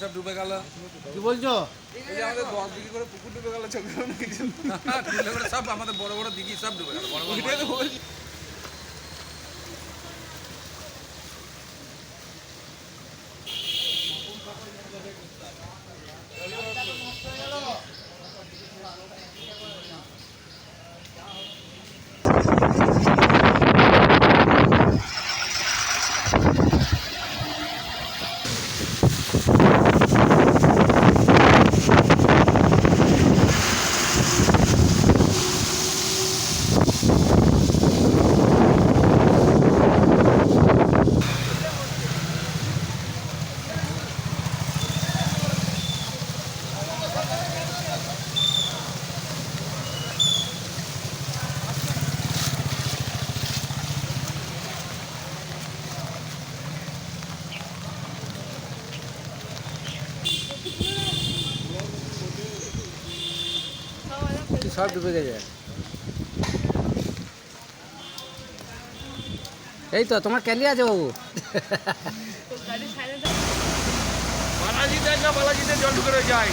সব ডুবে গেল। কি বলছো? এই যে আমাদের দশ বিক্রি করে পুকুর ডুবে গেল চৌকর কিছু ডুবে গেলে সব আমাদের বড় বড় দিঘি সব ডুবে গেল বড় বড় সব ডুবে গেছে। এই তো, তোমার ক্যালি আছে বাবু? বালাজিদের না বালাজিদের জল ঢুকে রয়ে যায়।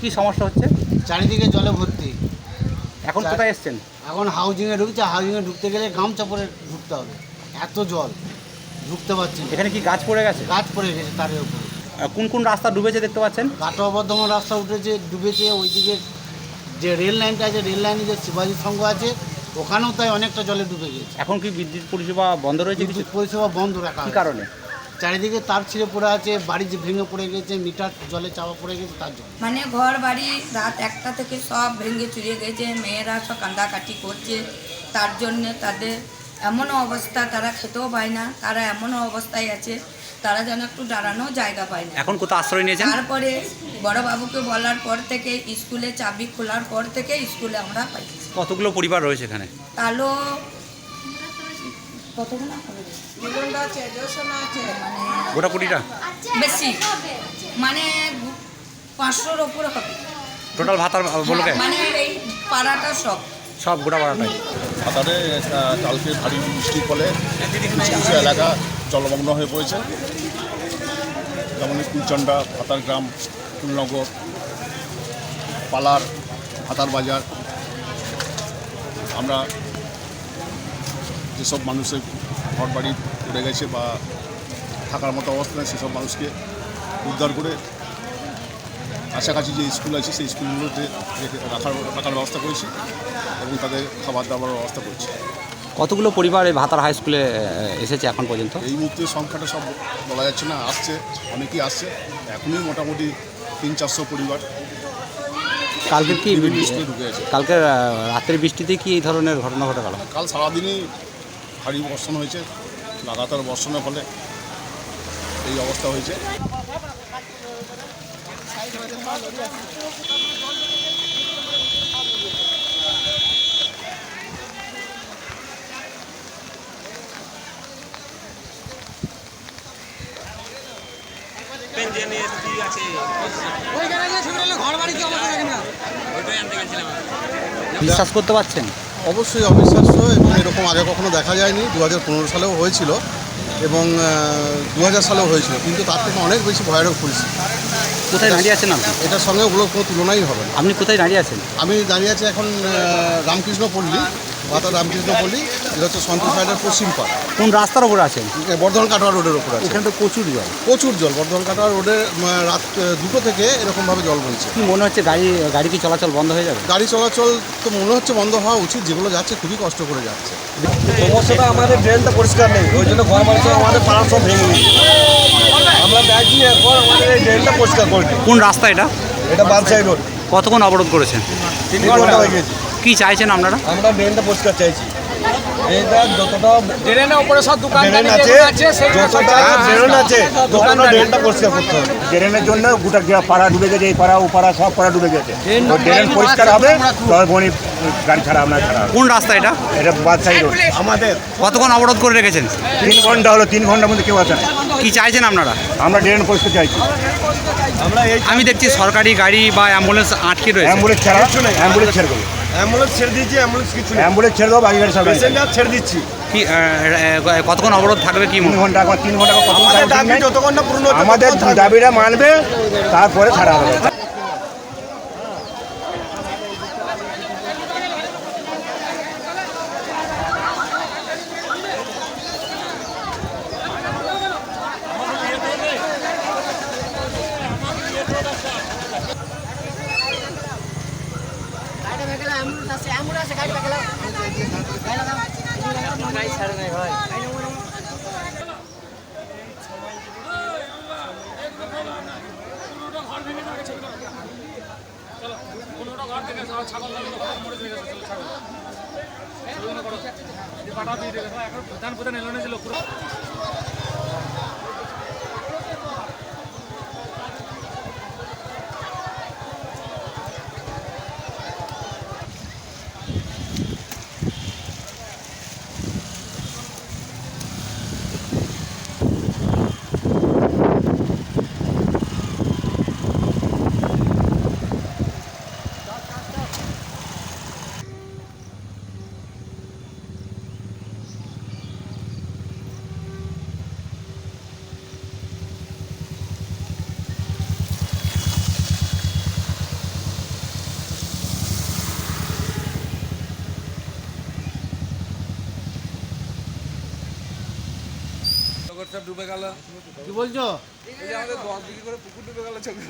কি সমস্যা হচ্ছে? চারিদিকে জলে ভর্তি। এখন কোথায় এসছেন? এখন হাউজিংয়ে ঢুকছে হাউজিংয়ে ঢুকতে গেলে গামছা পরে ঢুকতে হবে। এত জল ঢুকতে পারছি না। এখানে কি গাছ পড়ে গেছে? গাছ পড়ে গেছে তার উপরে। আহ, কোন কোন রাস্তা ডুবেছে দেখতে পাচ্ছেন? কাটোয়া বর্ধমান রাস্তা উঠেছে ডুবেছে ওইদিকে যে রেল লাইনটা আছে রেল লাইনে যে শিবাজি সংঘ আছে ওখানেও তাই অনেকটা জলে ডুবে গেছে। এখন কি বিদ্যুৎ পরিষেবা বন্ধ রয়েছে কিছু? বিদ্যুৎ পরিষেবা বন্ধ রাখা কি হয়েছে। কারণে? চারিদিকে তার ছিঁড়ে পড়ে আছে বাড়ি যে ভেঙে পড়ে গেছে মিটার জলে চাপা পড়ে গেছে তার জন্য। মানে ঘর বাড়ি রাত একটা থেকে সব ভেঙে চুরিয়ে গেছে মেয়েরা সব কান্দাকাটি করছে। তার জন্য তাদের এমনও অবস্থা তারা খেতেও পায় না তারা এমনও অবস্থায় আছে তারা যেন একটু দাঁড়ানো জায়গা পায় না। এখন কোথাও আশ্রয় নিয়েছেন? তারপরে বড়বাবুকে বলার পর থেকে স্কুলে চাবি খোলার পর থেকে স্কুলে আমরা পাই। কতগুলো পরিবার রয়েছে এখানে? তাহলে কতগুলো মানে গোটা কুড়িটা? বেশি। মানে পাঁচশোর ওপরে হবে। টোটাল ভাতার বলকে? মানে এই পাড়াটা সব। সব গোটা পাড়াটাই? আহ, কালকে ভারী বৃষ্টির ফলে কিছু কিছু এলাকা জলমগ্ন হয়ে পড়েছে। যেমন কুলচন্ডা ভাতার গ্রাম ফুলনগর পালার ভাতার বাজার। আমরা যেসব মানুষের ঘর বাড়ি পড়ে গেছে বা থাকার মতো অবস্থা নেই সেসব মানুষকে উদ্ধার করে কাছাকাছি যে স্কুল আছে সেই স্কুলগুলোতে রেখে- রাখার রাখার ব্যবস্থা করেছি এবং তাদের খাবার দাবার ব্যবস্থা করছি। কতগুলো পরিবার এই ভাতার হাই স্কুলে এসেছে এখন পর্যন্ত? এই মুহূর্তে সংখ্যাটা সব বলা যাচ্ছে না আসছে অনেকেই আসছে। এখনই মোটামুটি তিন চারশো পরিবার কালকে কি কালকে রাতের বৃষ্টিতে কি এই ধরনের ঘটনা ঘটে গেল? কাল সারাদিনই ভারী বর্ষণ হয়েছে লাগাতার বর্ষণের ফলে এই অবস্থা হয়েছে। বিশ্বাস করতে পারছেন? অবশ্যই অবিশ্বাস্য এবং এরকম আগে কখনো দেখা যায়নি। দু হাজার পনেরো সালেও হয়েছিল এবং দু হাজার সালেও হয়েছিল কিন্তু তার থেকে অনেক বেশি ভয়ানক পরিস্থিতি। কোথায় দাঁড়িয়ে আছেন আপনি? এটার সঙ্গে ওগুলোর কোনো তুলনাই হবে না। আপনি কোথায় দাঁড়িয়ে আছেন? আমি দাঁড়িয়ে আছি এখন রামকৃষ্ণ পল্লী। ভাতা রামকৃষ্ণ পল্লী এটা হচ্ছে সন্তোষ সাইডের পশ্চিম পাড়। কোন রাস্তার উপর আছেন বর্ধমান কাটোয়া রোডের ওপর আছে। এখানে তো প্রচুর জল। প্রচুর জল। বর্ধমান কাটোয়া রোডে রাত দুটো থেকে এরকমভাবে জল বইছে। কি মনে হচ্ছে গাড়ি গাড়ি কি চলাচল বন্ধ হয়ে যাবে? গাড়ি চলাচল তো মনে হচ্ছে বন্ধ হওয়া উচিত। যেগুলো যাচ্ছে খুবই কষ্ট করে যাচ্ছে। সমস্যাটা আমাদের ড্রেনটা পরিষ্কার নেই। ওই জন্য ঘর বাড়ি আমাদের পাড়ার সব ভেঙে আমরা চাইছি এখন আমাদের এই ড্রেনটা পরিষ্কার করে দিন। কোন রাস্তা এটা? এটা বাদশাহী রোড। কতক্ষণ অবরোধ করেছেন? তিন ঘণ্টা হয়ে গেছে। কি চাইছেন আপনারা? আমরা ড্রেনটা পরিষ্কার চাইছি। এইটা যতটা ট্রেনের উপরে সব দোকান ড্রেন আছে যতটা ড্রেন আছে ততটা ড্রেনটা পরিষ্কার করতে হবে। ড্রেনের জন্য গোটা পাড়া ডুবে গেছে এই পাড়া ও পাড়া সব পাড়া ডুবে গেছে। তো ড্রেন পরিষ্কার হবে তবে বনি গাড়ি ছাড়া আপনার ছাড়া কোন রাস্তা এটা? এটা বাদশাহী রোড আমাদের। কতক্ষণ অবরোধ করে রেখেছেন? তিন ঘণ্টা হলো তিন ঘণ্টার মধ্যে কেউ আসে না কি চাইছেন আপনারা? আমরা ড্রেন পরিষ্কার চাইছি। আমরা এই আমি দেখছি সরকারি গাড়ি বা অ্যাম্বুলেন্স আটকে রয়েছে। অ্যাম্বুলেন্স ছাড়া অ্যাম্বুলেন্স ছেড়ে দেবো। অ্যাম্বুলেন্স ছেড়ে দিয়েছি অ্যাম্বুলেন্স কিছু নেই। অ্যাম্বুলেন্স ছেড়ে দেবো বাকি গাড়ি সব প্যাসেঞ্জার ছেড়ে দিচ্ছি। কি কতক্ষণ অবরোধ থাকবে কি তিন ঘণ্টা তিন ঘণ্টা কত আমাদের দাবি যতক্ষণ না পূর্ণ আমাদের দাবিটা মানবে তারপরে ছাড়া হবে। প্রধান প্রধান এলো না ছিল সব ডুবে গেল। কি বলছো? এই যে আমাদের দশ দিকে করে পুকুর ডুবে গেল চোখে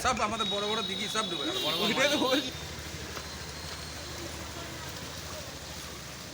সব আমাদের বড় বড় দিঘি সব ডুবে গেল বড় বড়।